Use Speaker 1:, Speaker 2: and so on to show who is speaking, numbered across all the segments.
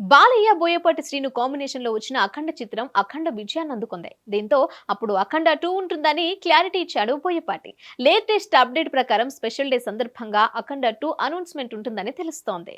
Speaker 1: బాలయ్య బోయపాటి శ్రీను కాంబినేషన్లో వచ్చిన అఖండ చిత్రం అఖండ విజయాన్ని అందుకుంది దీంతో అప్పుడు అఖండ టూ ఉంటుందని క్లారిటీ ఇచ్చాడు బోయపాటి. లేటెస్ట్ అప్డేట్ ప్రకారం స్పెషల్ డే సందర్భంగా అఖండ టూ అనౌన్స్మెంట్ ఉంటుందని తెలుస్తోంది.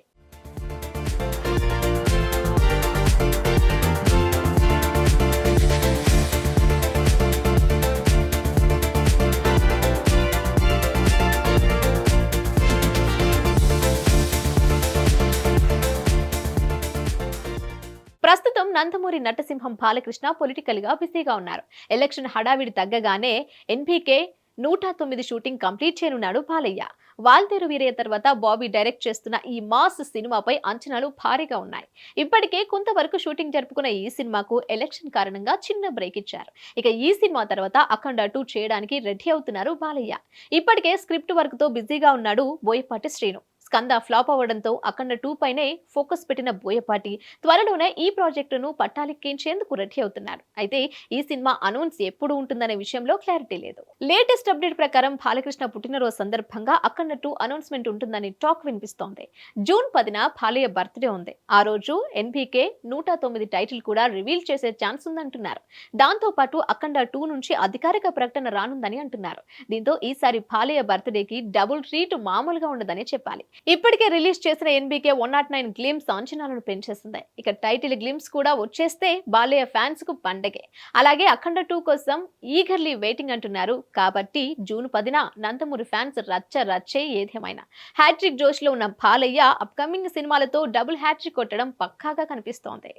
Speaker 1: ప్రస్తుతం నందమూరి నటసింహం బాలకృష్ణ పొలిటికల్గా బిజీగా ఉన్నారు. ఎలక్షన్ హడావిడి తగ్గగానే ఎన్పీకే నూట తొమ్మిది షూటింగ్ కంప్లీట్ చేయనున్నాడు బాలయ్య. వాల్తేరు వీరయ్య తర్వాత బాబీ డైరెక్ట్ చేస్తున్న ఈ మాస్ సినిమాపై అంచనాలు భారీగా ఉన్నాయి. ఇప్పటికే కొంతవరకు షూటింగ్ జరుపుకున్న ఈ సినిమాకు ఎలక్షన్ కారణంగా చిన్న బ్రేక్ ఇచ్చారు. ఇక ఈ సినిమా తర్వాత అఖండ టూ చేయడానికి రెడీ అవుతున్నారు బాలయ్య. ఇప్పటికే స్క్రిప్ట్ వర్క్తో బిజీగా ఉన్నాడు బోయపాటి శ్రీను. స్కంద ఫ్లాప్ అవ్వడంతో అఖండ టూ పైనే ఫోకస్ పెట్టిన బోయపాటి త్వరలోనే ఈ ప్రాజెక్టును పట్టాలెక్కించేందుకు రెడీ అవుతున్నారు. అయితే ఈ సినిమా అనౌన్స్ ఎప్పుడు ఉంటుందనే విషయంలో క్లారిటీ లేదు. లేటెస్ట్ అప్డేట్ ప్రకారం బాలకృష్ణ పుట్టినరోజు సందర్భంగా అఖండ టూ అనౌన్స్మెంట్ ఉంటుందని టాక్ వినిపిస్తోంది. జూన్ పదిన బాలయ్య బర్త్డే ఉంది. ఆ రోజు ఎన్బీకే నూట తొమ్మిది టైటిల్ కూడా రివీల్ చేసే ఛాన్స్ ఉందంటున్నారు. దాంతో పాటు అఖండ టూ నుంచి అధికారిక ప్రకటన రానుందని అంటున్నారు. దీంతో ఈసారి బాలయ్య బర్త్డేకి డబుల్ ట్రీట్ మామూలుగా ఉండదని చెప్పాలి. ఇప్పటికే రిలీజ్ చేసిన NBK one nought nine glimpse అంచనాలను పెంచేస్తుంది ఇక టైటిల్ గ్లిమ్స్ కూడా వచ్చేస్తే బాలయ్య ఫ్యాన్స్కు పండగే. అలాగే అఖండ టూ కోసం ఈగర్లీ వెయిటింగ్ అంటున్నారు. కాబట్టి జూన్ పదిన నందమూరి ఫ్యాన్స్ రచ్చ రచ్చే ఏదేమైనా. హ్యాట్రిక్ జోష్లో ఉన్న బాలయ్య అప్కమింగ్ సినిమాలతో డబుల్ హ్యాట్రిక్ కొట్టడం పక్కాగా కనిపిస్తోంది.